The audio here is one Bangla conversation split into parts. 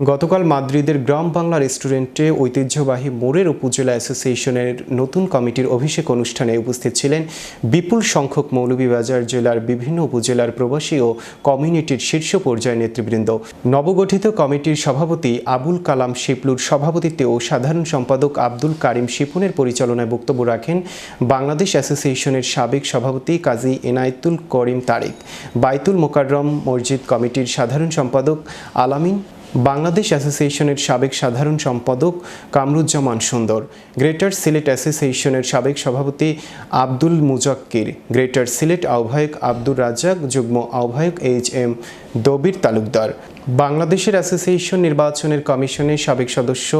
গতকাল মাদ্রিদের গ্রাম বাংলা রেস্টুরেন্টে ঐতিহ্যবাহী মোরের উপজেলা অ্যাসোসিয়েশনের নতুন কমিটির অভিষেক অনুষ্ঠানে উপস্থিত ছিলেন বিপুল সংখ্যক মৌলভীবাজার জেলার বিভিন্ন উপজেলার প্রবাসী ও কমিউনিটির শীর্ষ পর্যায়ের নেতৃবৃন্দ। নবগঠিত কমিটির সভাপতি আবুল কালাম শিপলুর সভাপতিত্বে ও সাধারণ সম্পাদক আব্দুল কারিম শিপনের পরিচালনায় বক্তব্য রাখেন বাংলাদেশ অ্যাসোসিয়েশনের সাবেক সভাপতি কাজী এনায়েতুল করিম তারেক। বাইতুল মোকাররম মসজিদ কমিটির সাধারণ সম্পাদক আলামিন বাংলাদেশ অ্যাসোসিয়েশনের সাবেক সাধারণ সম্পাদক কামরুজ্জামান সুন্দর, গ্রেটার সিলেট অ্যাসোসিয়েশনের সাবেক সভাপতি আব্দুল মুজাক্কির, গ্রেটার সিলেট আহ্বায়ক আব্দুর রাজ্জাক, যুগ্ম আহ্বায়ক এইচ এম দবির তালুকদার। বাংলাদেশের অ্যাসোসিয়েশন নির্বাচনের কমিশনের সাবেক সদস্য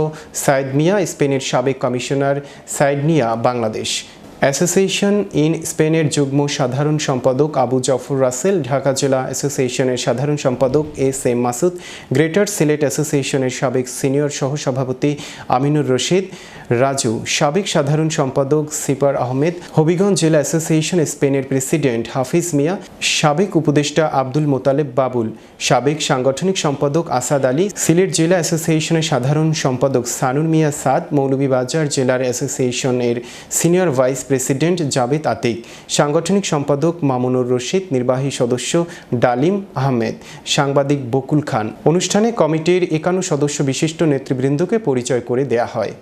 সাইদ মিয়া, স্পেনের সাবেক commissioner Saeed Miah, Bangladesh. Association in স্পেনের যুগ্ম সাধারণ সম্পাদক আবু জাফর রাসেল, ঢাকা জেলা অ্যাসোসিয়েশনের সাধারণ সম্পাদক S M Masud, greater Sylhet অ্যাসোসিয়েশনের সাবেক সিনিয়র সহসভাপতি আমিনুর রশিদ, রাজু সাবেক সাধারণ সম্পাদক সিপার আহমেদ, হবিগঞ্জ জেলা অ্যাসোসিয়েশন স্পেনের প্রেসিডেন্ট হাফিজ মিয়া, সাবেক উপদেষ্টা আব্দুল মোতালেব বাবুল, সাবেক সাংগঠনিক সম্পাদক আসাদ আলী, সিলেট জেলা অ্যাসোসিয়েশনের সাধারণ সম্পাদক সানুর মিয়া সাদ, মৌলভীবাজার জেলার অ্যাসোসিয়েশনের senior vice president Javed Atik, সাংগঠনিক সম্পাদক মামুনুর রশিদ, নির্বাহী সদস্য ডালিম আহমেদ, সাংবাদিক বকুল খান। অনুষ্ঠানে কমিটির একান্ন সদস্য বিশিষ্ট নেতৃবৃন্দকে পরিচয় করে দেয়া হয়।